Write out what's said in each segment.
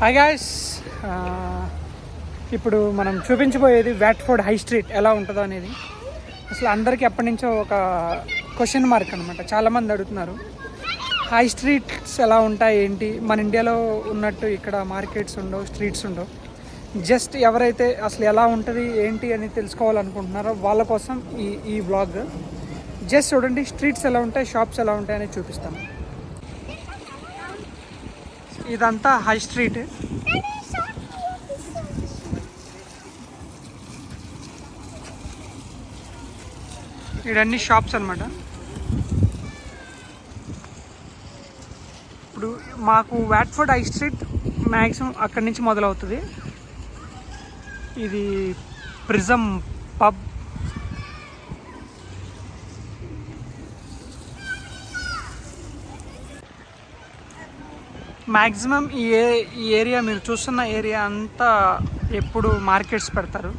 Hi guys ఇప్పుడు మనం చూపించబోయేది వ్యాట్ఫోర్డ్ high street ఎలా ఉంటుందో అనేది. అసలు అందరికీ ఎప్పటి నుంచో ఒక క్వశ్చన్ మార్క్ అనమాట చాలామంది అడుగుతున్నారు. హై స్ట్రీట్స్ ఎలా ఉంటాయి ఏంటి? మన ఇండియాలో ఉన్నట్టు ఇక్కడ మార్కెట్స్ ఉండవు స్ట్రీట్స్ ఉండవు. జస్ట్ ఎవరైతే అసలు ఎలా ఉంటుంది ఏంటి అని తెలుసుకోవాలనుకుంటున్నారో వాళ్ళ కోసం ఈ ఈ బ్లాగ్ జస్ట్ చూడండి స్ట్రీట్స్ ఎలా ఉంటాయి షాప్స్ ఎలా ఉంటాయి అనేది చూపిస్తాను. ఇదంతా హై స్ట్రీట్. ఇవన్నీ షాప్స్ అనమాట ఇప్పుడు మాకు వాట్ఫోర్డ్ హై స్ట్రీట్ మ్యాక్సిమం అక్కడి నుంచి మొదలవుతుంది. ఇది ప్రిజం మ్యాక్సిమం ఈ ఏ ఈ ఏరియా మీరు చూస్తున్న ఏరియా అంతా ఎప్పుడు మార్కెట్స్ పెడతారు?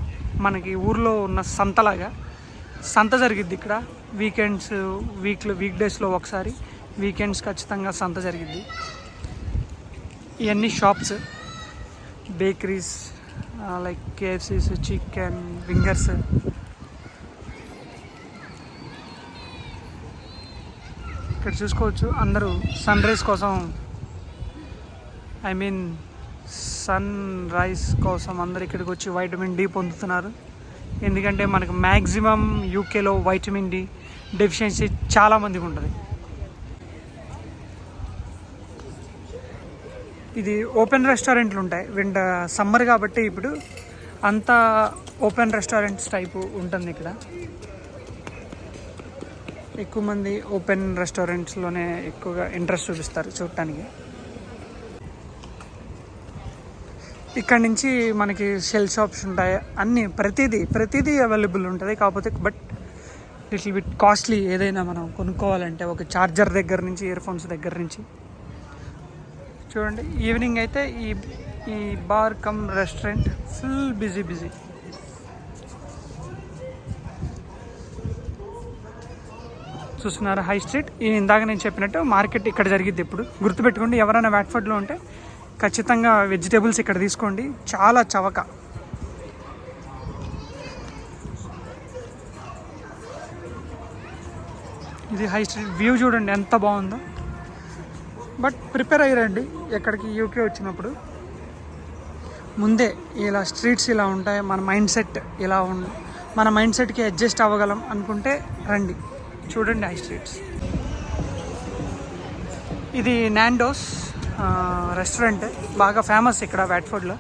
మనకి ఊర్లో ఉన్న సంతలాగా. సంత జరిగిద్ది ఇక్కడ. వీకెండ్స్ వీక్లో వీక్ డేస్లో ఒకసారి. వీకెండ్స్ ఖచ్చితంగా సంత జరిగిద్ది. ఇవన్నీ shops. Bakeries like KFCs chicken fingers ఇక్కడ చూసుకోవచ్చు. అందరూ సన్ రైజ్ కోసం ఐ మీన్ సన్ రైస్ కోసం అందరు ఇక్కడికి వచ్చి వైటమిన్ డి పొందుతున్నారు. ఎందుకంటే మనకు మ్యాక్సిమం యూకేలో వైటమిన్ డి డెఫిషియన్సీ చాలా మందికి ఉంటుంది. ఇది ఓపెన్ రెస్టారెంట్లు ఉంటాయి. వింట సమ్మర్ కాబట్టి ఇప్పుడు అంతా ఓపెన్ రెస్టారెంట్స్ టైపు ఉంటుంది ఇక్కడ. ఎక్కువ మంది ఓపెన్ రెస్టారెంట్స్లోనే ఎక్కువగా ఇంట్రెస్ట్ చూపిస్తారు చూడటానికి. ఇక్కడ నుంచి మనకి షెల్ షాప్స్ ఉంటాయి అన్నీ ప్రతిదీ ప్రతిదీ అవైలబుల్ ఉంటుంది. కాకపోతే బట్ లిటిల్ బిట్ కాస్ట్లీ ఏదైనా మనం కొనుక్కోవాలంటే ఒక చార్జర్ దగ్గర నుంచి ఇయర్ ఫోన్స్ దగ్గర నుంచి. చూడండి ఈవినింగ్ అయితే ఈ ఈ bar cum restaurant full busy busy చూస్తున్నారు హై స్ట్రీట్ ఈ ఇందాక నేను చెప్పినట్టు మార్కెట్ ఇక్కడ జరిగిద్ది ఇప్పుడు గుర్తుపెట్టుకోండి ఎవరైనా వాట్ఫర్డ్లో ఉంటే ఖచ్చితంగా వెజిటేబుల్స్ ఇక్కడ తీసుకోండి. చాలా చవక. ఇది హై స్ట్రీట్ వ్యూ చూడండి ఎంత బాగుందో. బట్ ప్రిపేర్ అయ్యారండి ఎక్కడికి యూకే వచ్చినప్పుడు. ముందే ఇలా స్ట్రీట్స్ ఇలా ఉంటాయి. మన మైండ్ సెట్ ఇలా ఉం మన మైండ్ సెట్కి అడ్జస్ట్ అవ్వగలం అనుకుంటే రండి. చూడండి హై స్ట్రీట్స్. ఇది నాండోస్. రెస్టారెంట్ బాగా ఫేమస్ ఇక్కడ వ్యాట్ఫుడ్లో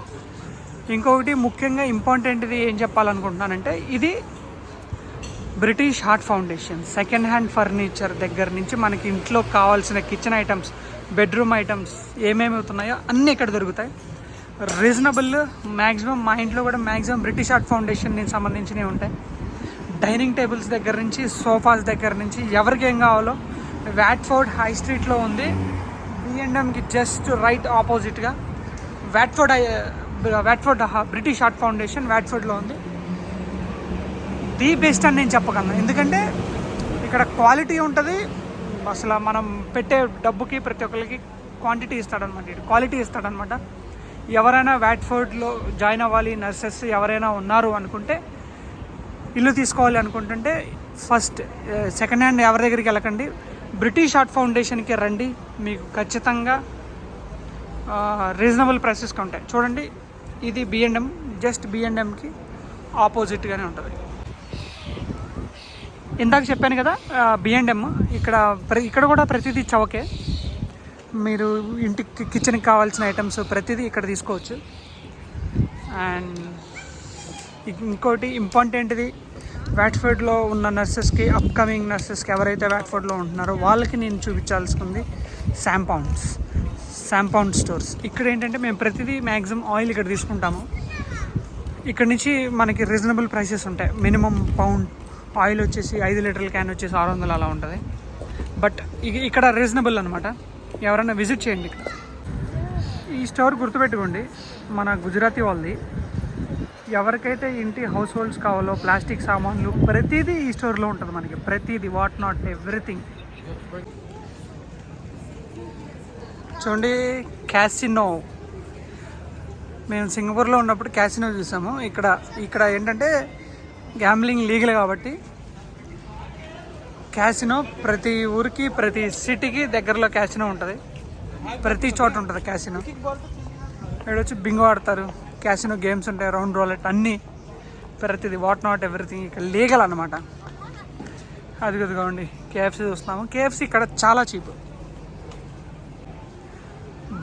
ఇంకొకటి ముఖ్యంగా ఇంపార్టెంట్ది ఏం చెప్పాలనుకుంటున్నానంటే ఇది British heart foundation. Second hand furniture దగ్గర నుంచి మనకి ఇంట్లో కావాల్సిన కిచెన్ ఐటమ్స్ బెడ్రూమ్ ఐటమ్స్ ఏమేమి అవుతున్నాయో అన్నీ ఇక్కడ దొరుకుతాయి. రీజనబుల్ మ్యాక్సిమం మా ఇంట్లో కూడా మ్యాక్సిమం బ్రిటిష్ హార్ట్ ఫౌండేషన్ సంబంధించినవి ఉంటాయి. డైనింగ్ టేబుల్స్ దగ్గర నుంచి సోఫాస్ దగ్గర నుంచి ఎవరికి ఏం కావాలో వాట్ఫోర్డ్ హై స్ట్రీట్లో ఉంది. బిఎండ్ఎంకి జస్ట్ రైట్ ఆపోజిట్గా Watford Watford British art foundation వాట్ఫోర్డ్లో ఉంది. ది బెస్ట్ అని నేను చెప్పగలను. ఎందుకంటే ఇక్కడ క్వాలిటీ ఉంటుంది. అసలు మనం పెట్టే డబ్బుకి ప్రతి ఒక్కరికి క్వాంటిటీ ఇస్తాడనమాట ఇటు. క్వాలిటీ ఇస్తాడనమాట. ఎవరైనా వాట్ఫోర్డ్లో జాయిన్ అవ్వాలి నర్సెస్ ఎవరైనా ఉన్నారు అనుకుంటే ఇల్లు తీసుకోవాలి అనుకుంటుంటే ఫస్ట్ సెకండ్ హ్యాండ్ ఎవరి దగ్గరికి వెళ్ళకండి. బ్రిటిష్ ఆర్ట్ ఫౌండేషన్కి రండి. మీకు ఖచ్చితంగా రీజనబుల్ ప్రైసెస్కి ఉంటాయి. చూడండి ఇది బిఎండ్ఎం జస్ట్ బిఎండ్ఎంకి ఆపోజిట్గానే ఉంటుంది. ఇందాక చెప్పాను కదా బిఎండ్ఎం ఇక్కడ ప్ర- ఇక్కడ కూడా ప్రతిదీ చవకే మీరు ఇంటికి కిచెన్కి కావాల్సిన ఐటమ్స్ ప్రతిదీ ఇక్కడ తీసుకోవచ్చు. అండ్ ఇంకోటి ఇంపార్టెంట్ది వ్యాట్ఫర్డ్లో ఉన్న నర్సెస్కి అప్కమింగ్ నర్సెస్కి ఎవరైతే వాట్ఫోర్డ్లో ఉంటున్నారో వాళ్ళకి నేను చూపించాల్సింది శాంపౌండ్స్ శాంపౌండ్ స్టోర్స్. ఇక్కడ ఏంటంటే మేము ప్రతిదీ మ్యాక్సిమం ఆయిల్ ఇక్కడ తీసుకుంటాము. ఇక్కడ నుంచి మనకి రీజనబుల్ ప్రైసెస్ ఉంటాయి. మినిమం పౌండ్ ఆయిల్ వచ్చేసి ఐదు లీటర్ల క్యాన్ వచ్చేసి ఆరు వందలు అలా ఉంటుంది. బట్ ఇ- ఇక్కడ రీజనబుల్ అనమాట ఎవరైనా విజిట్ చేయండి ఇక్కడ. ఈ స్టోర్ గుర్తుపెట్టుకోండి. మన గుజరాతీ వాళ్ళది. ఎవరికైతే ఇంటి హౌస్ హోల్డ్స్ కావాలో ప్లాస్టిక్ సామాన్లు ప్రతిదీ ఈ స్టోర్లో ఉంటుంది మనకి. ప్రతిదీ వాట్ నాట్ ఎవ్రీథింగ్ చూడండి క్యాసినో మేము సింగపూర్లో ఉన్నప్పుడు క్యాసినో చూసాము. ఇక్కడ ఇక్కడ ఏంటంటే గ్యాంబ్లింగ్ లీగల్ కాబట్టి క్యాసినో ప్రతి ఊరికి ప్రతి సిటీకి దగ్గరలో క్యాసినో ఉంటుంది. ప్రతి చోట ఉంటుంది క్యాసినో ఇక్కడ వచ్చి బింగో ఆడతారు. క్యాసినో గేమ్స్ ఉంటాయి రౌండ్ రోలెట్ అన్నీ ప్రతిది వాట్ నాట్ ఎవ్రీథింగ్ ఇక్కడ లీగల్ అనమాట అది కదండి కేఎఫ్సీ చూస్తున్నాము. కేఎఫ్సీ ఇక్కడ చాలా చీప్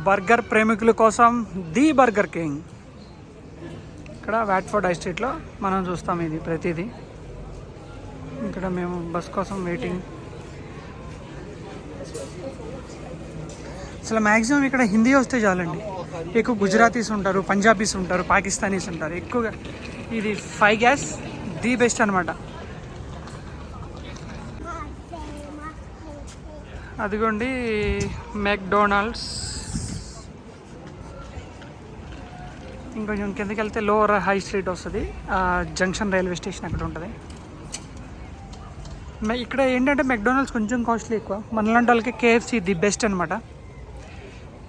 బర్గర్ ప్రేమికుల కోసం ది బర్గర్ కింగ్. ఇక్కడ వాట్ఫోర్డ్ హై స్ట్రీట్లో మనం చూస్తాం ఇది ప్రతిదీ. ఇక్కడ మేము బస్ కోసం వెయిటింగ్ అసలు మ్యాక్సిమం ఇక్కడ హిందీ వస్తే చాలండి. ఎక్కువ గుజరాతీస్ ఉంటారు పంజాబీస్ ఉంటారు పాకిస్తానీస్ ఉంటారు. ఎక్కువగా ఇది ఫైవ్ గ్యాస్ ది బెస్ట్ అనమాట అదిగోండి మెక్డొనాల్డ్స్ ఇంకొంచెం కిందకి వెళ్తే లోవర్ హై స్ట్రీట్ వస్తుంది. జంక్షన్ రైల్వే స్టేషన్ అక్కడ ఉంటుంది. ఇక్కడ ఏంటంటే మెక్డొనాల్డ్స్ కొంచెం కాస్ట్లీ ఎక్కువ. మనలాంటి వాళ్ళకి కేఎఫ్సి ది బెస్ట్ అనమాట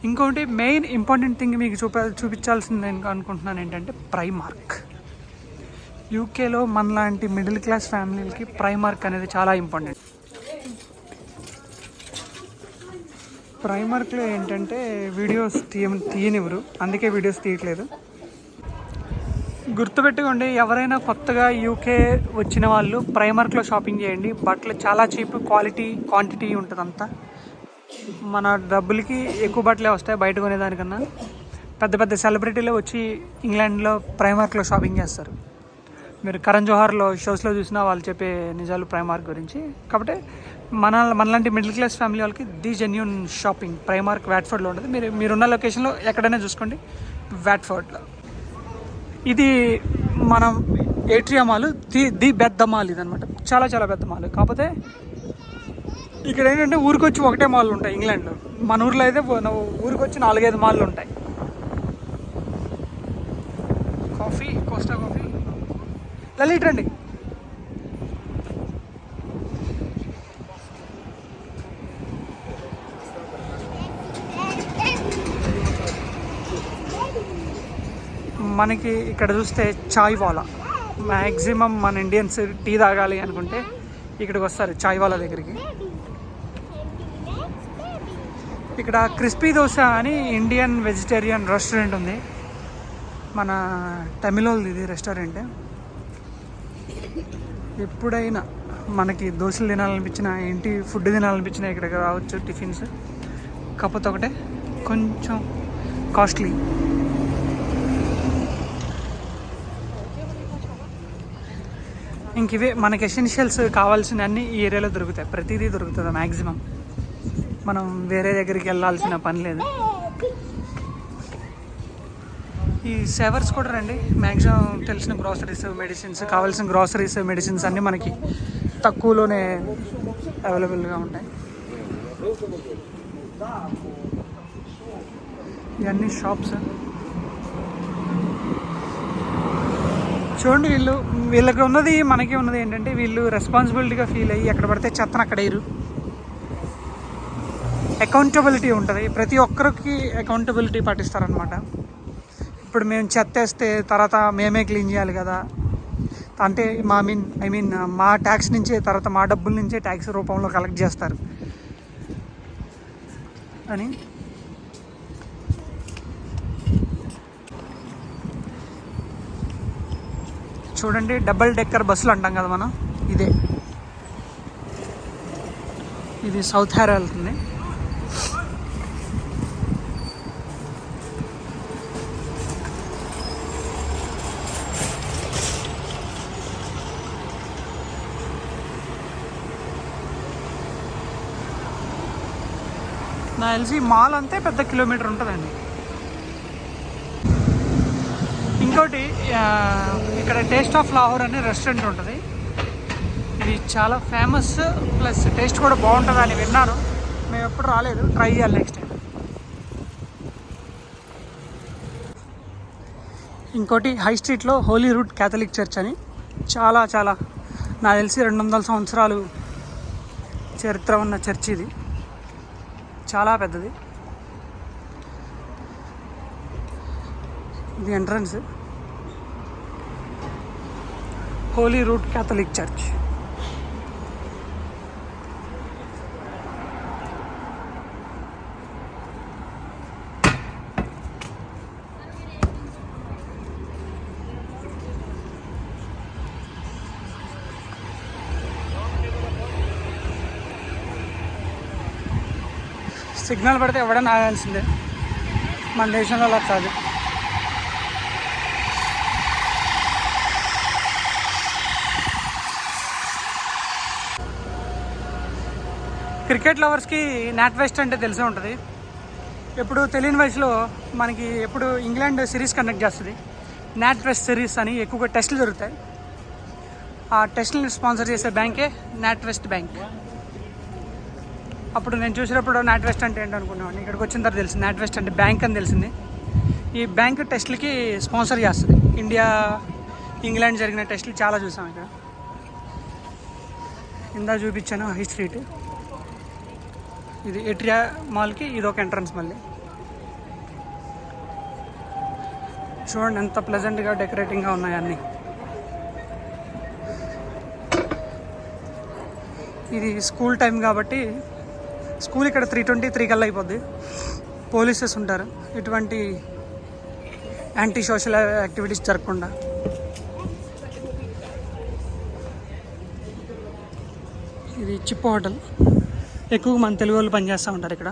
ఇంకొకటి మెయిన్ ఇంపార్టెంట్ థింగ్ మీకు చూప చూపించాల్సింది నేను అనుకుంటున్నాను ఏంటంటే ప్రైమార్క్ యూకేలో మనలాంటి మిడిల్ క్లాస్ ఫ్యామిలీలకి ప్రైమార్క్ అనేది చాలా ఇంపార్టెంట్ ప్రైమార్క్లో ఏంటంటే వీడియోస్ తీయ తీయనివ్వరు. అందుకే వీడియోస్ తీయట్లేదు. గుర్తుపెట్టుకోండి ఎవరైనా కొత్తగా యూకే వచ్చిన వాళ్ళు ప్రైమార్క్లో షాపింగ్ చేయండి. బట్టలు చాలా చీప్ క్వాలిటీ క్వాంటిటీ ఉంటుంది అంతా మన డబ్బులకి ఎక్కువ బట్టలే వస్తాయి బయట కొనేదానికన్నా. పెద్ద పెద్ద సెలబ్రిటీలు వచ్చి ఇంగ్లాండ్లో ప్రైమార్క్లో షాపింగ్ చేస్తారు. మీరు కరణ్ జోహార్లో షోస్లో చూసినా వాళ్ళు చెప్పే నిజాలు ప్రైమార్క్ గురించి. కాబట్టి మన మనలాంటి మిడిల్ క్లాస్ ఫ్యామిలీ వాళ్ళకి ది జెన్యున్ షాపింగ్ ప్రైమార్క్ వ్యాట్ఫర్డ్లో ఉంటుంది. మీరు మీరున్న లొకేషన్లో ఎక్కడైనా చూసుకోండి. వ్యాట్ఫర్డ్లో. ఇది మనం ఏట్రియా మాల్ ది ది పెద్ద మాల్ ఇది చాలా చాలా పెద్ద మాల్. కాకపోతే ఇక్కడ ఏంటంటే ఊరికొచ్చి ఒకటే మాల్ ఉంటాయి ఇంగ్లాండ్లో. మన ఊర్లో అయితే ఊరికొచ్చి ఊరికి వచ్చి నాలుగైదు మాల్లు ఉంటాయి. Coffee Costa coffee. లలిట్ రండి. మనకి ఇక్కడ చూస్తే చాయ్ వాలా. మ్యాక్సిమం మన ఇండియన్స్ టీ తాగాలి అనుకుంటే ఇక్కడికి వస్తారు చాయ్ వాలా దగ్గరికి. ఇక్కడ క్రిస్పీ దోశ అని ఇండియన్ వెజిటేరియన్ రెస్టారెంట్ ఉంది. మన తమిళోళ్ళది ఇది రెస్టారెంట్. ఎప్పుడైనా మనకి దోశలు తినాలనిపించిన ఇంటి ఫుడ్ తినాలనిపించినా ఇక్కడికి రావచ్చు టిఫిన్స్. కాకపోతే ఒకటే కొంచెం కాస్ట్లీ. ఇంక ఇవే మనకి ఎసెన్షియల్స్ కావాల్సిన అన్ని ఈ ఏరియాలో దొరుకుతాయి. ప్రతిదీ దొరుకుతుంది మ్యాక్సిమం మనం వేరే దగ్గరికి వెళ్ళాల్సిన పని లేదు. ఈ సేవర్స్ కూడా రండి. మ్యాక్సిమం తెలిసిన గ్రాసరీస్ మెడిసిన్స్ కావాల్సిన గ్రాసరీస్ మెడిసిన్స్ అన్నీ మనకి తక్కువలోనే అవైలబుల్గా ఉంటాయి. ఇవన్నీ షాప్స్. చూడండి వీళ్ళు వీళ్ళకి ఉన్నది మనకి ఉన్నది ఏంటంటే వీళ్ళు రెస్పాన్సిబిలిటీగా ఫీల్ అయ్యి ఎక్కడ పడితే చెత్తను అక్కడ వేయరు అకౌంటబిలిటీ ఉంటుంది. ప్రతి ఒక్కరికి అకౌంటబిలిటీ పాటిస్తారనమాట ఇప్పుడు మేము చెత్తేస్తే తర్వాత మేమే క్లీన్ చేయాలి కదా. అంటే మా మీన్ ఐ మీన్ మా ట్యాక్స్ నుంచే తర్వాత మా డబ్బుల నుంచే ట్యాక్స్ రూపంలో కలెక్ట్ చేస్తారు. అని. చూడండి డబల్ డెక్కర్ బస్సులు అంటాం కదా మనం. ఇదే. ఇది సౌత్ హేర్ వెళ్తుంది తెలిసి మాల్ అంతే పెద్ద కిలోమీటర్ ఉంటుందండి. ఇంకోటి ఇక్కడ టేస్ట్ ఆఫ్ లాహోర్ అనే రెస్టారెంట్ ఉంటుంది. ఇది చాలా ఫేమస్ ప్లస్ టేస్ట్ కూడా బాగుంటుంది అని విన్నాను మేము ఎప్పుడు రాలేదు ట్రై చేయాలి నెక్స్ట్ టైం. ఇంకోటి హై స్ట్రీట్లో హోలీ రూట్ క్యాథలిక్ చర్చ్ అని చాలా చాలా నాకు తెలిసి రెండు వందల సంవత్సరాలు చరిత్ర ఉన్న చర్చ్ ఇది. చాలా పెద్దది. ఇది entrance holy root Catholic church signal పడితే ఎవడన్నా ఆగాల్సిందే. మన దేశంలో అలా కాదు. క్రికెట్ లవర్స్కి నాట్ వెస్ట్ అంటే తెలిసే ఉంటుంది. ఎప్పుడు తెలియని వయసులో మనకి ఎప్పుడు ఇంగ్లాండ్ సిరీస్ కండక్ట్ చేస్తుంది. నాట్ వెస్ట్ సిరీస్ అని ఎక్కువగా టెస్టులు జరుగుతాయి. ఆ టెస్టులను స్పాన్సర్ చేసే బ్యాంకే నాట్ వెస్ట్ బ్యాంక్. అప్పుడు నేను చూసినప్పుడు నాట్ వెస్ట్ అంటే ఏంటి అనుకున్నాను ఇక్కడికి వచ్చిన తర్వాత తెలిసింది. నాట్ వెస్ట్ అంటే బ్యాంక్ అని తెలిసింది. ఈ బ్యాంక్ టెస్ట్లకి స్పాన్సర్ చేస్తుంది. ఇండియా ఇంగ్లాండ్ జరిగిన టెస్ట్లు చాలా చూసాం ఇక్కడ. ఇందా చూపించాను హై స్ట్రీట్ ఇది ఎట్రియా మాల్కి ఇది ఒక ఎంట్రన్స్ మళ్ళీ. చూడండి ఎంత ప్లెజెంట్గా డెకరేటింగ్గా ఉన్నాయి అన్నీ. ఇది స్కూల్ టైం కాబట్టి స్కూల్ ఇక్కడ త్రీ ట్వంటీ త్రీ కల్లా అయిపోద్ది. పోలీసెస్ ఉంటారు. ఎటువంటి యాంటీ సోషల్ యాక్టివిటీస్ జరగకుండా. ఇది చిప్పు హోటల్. ఎక్కువగా మన తెలుగు వాళ్ళు పనిచేస్తూ ఉంటారు ఇక్కడ.